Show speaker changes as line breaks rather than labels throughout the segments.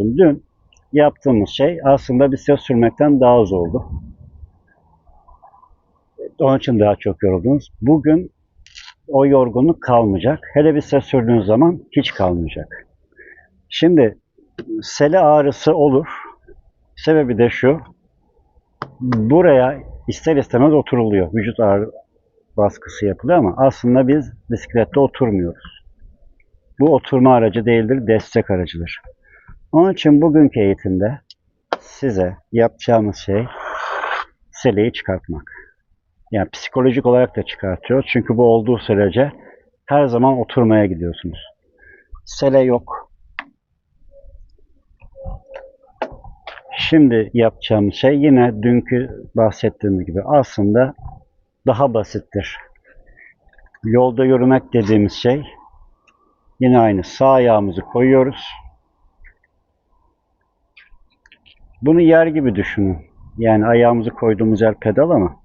Dün yaptığımız şey aslında bir set sürmekten daha zordu. Onun için daha çok yoruldunuz. Bugün o yorgunluk kalmayacak. Hele bir set sürdüğünüz zaman hiç kalmayacak. Şimdi sele ağrısı olur. Sebebi de şu. Buraya ister istemez oturuluyor. Vücut ağrı baskısı yapılıyor ama aslında biz bisiklette oturmuyoruz. Bu oturma aracı değildir, destek aracıdır. Onun için bugünkü eğitimde size yapacağımız şey seleyi çıkartmak. Yani psikolojik olarak da çıkartıyoruz. Çünkü bu olduğu sürece her zaman oturmaya gidiyorsunuz. Sele yok. Şimdi yapacağımız şey yine dünkü bahsettiğim gibi aslında daha basittir. Yolda yürümek dediğimiz şey yine aynı. Sağ ayağımızı koyuyoruz. Bunu yer gibi düşünün. Yani ayağımızı koyduğumuz yer pedal ama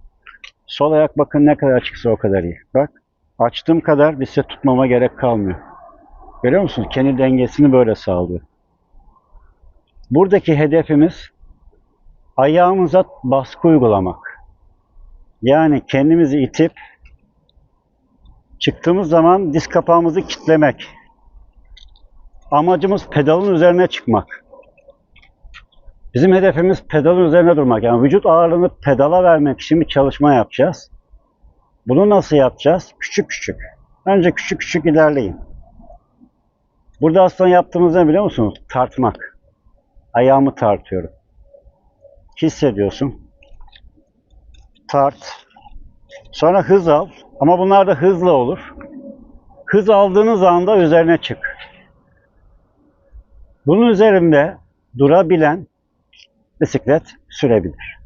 sol ayak bakın ne kadar açıksa o kadar iyi. Bak açtığım kadar bisiklet tutmama gerek kalmıyor. Görüyor musunuz? Kendi dengesini böyle sağlıyor. Buradaki hedefimiz ayağımıza baskı uygulamak. Yani kendimizi itip çıktığımız zaman diz kapağımızı kitlemek. Amacımız pedalın üzerine çıkmak. Bizim hedefimiz pedalın üzerine durmak. Yani vücut ağırlığını pedala vermek için bir çalışma yapacağız. Bunu nasıl yapacağız? Küçük küçük. Önce küçük küçük ilerleyin. Burada aslında yaptığımız ne biliyor musunuz? Tartmak. Ayağımı tartıyorum. Hissediyorsun. Tart. Sonra hız al. Ama bunlar da hızlı olur. Hız aldığınız anda üzerine çık. Bunun üzerinde durabilen bisiklet sürebilir.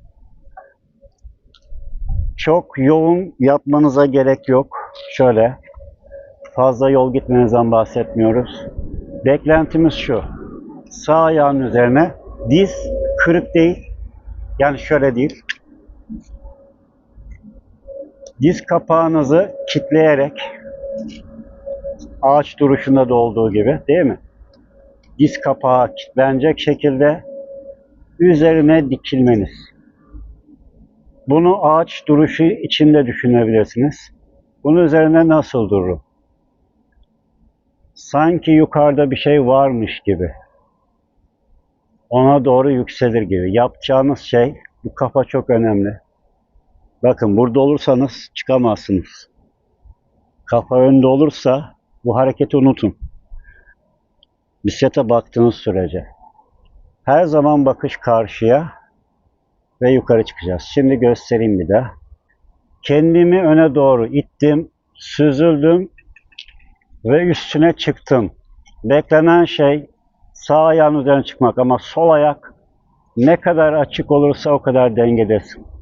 Çok yoğun yapmanıza gerek yok. Şöyle fazla yol gitmenizden bahsetmiyoruz. Beklentimiz şu. Sağ ayağın üzerine diz kırık değil. Yani şöyle değil. Diz kapağınızı kitleyerek ağaç duruşunda da olduğu gibi değil mi? Diz kapağı kilitlenecek şekilde üzerine dikilmeniz. Bunu ağaç duruşu içinde düşünebilirsiniz. Bunun üzerine nasıl dururum? Sanki yukarıda bir şey varmış gibi. Ona doğru yükselir gibi. Yapacağınız şey, bu kafa çok önemli. Bakın burada olursanız çıkamazsınız. Kafa önde olursa bu hareketi unutun. Bisiklete baktığınız sürece. Her zaman bakış karşıya ve yukarı çıkacağız. Şimdi göstereyim bir daha. Kendimi öne doğru ittim, süzüldüm ve üstüne çıktım. Beklenen şey sağ ayağın üzerine çıkmak ama sol ayak ne kadar açık olursa o kadar dengedesin.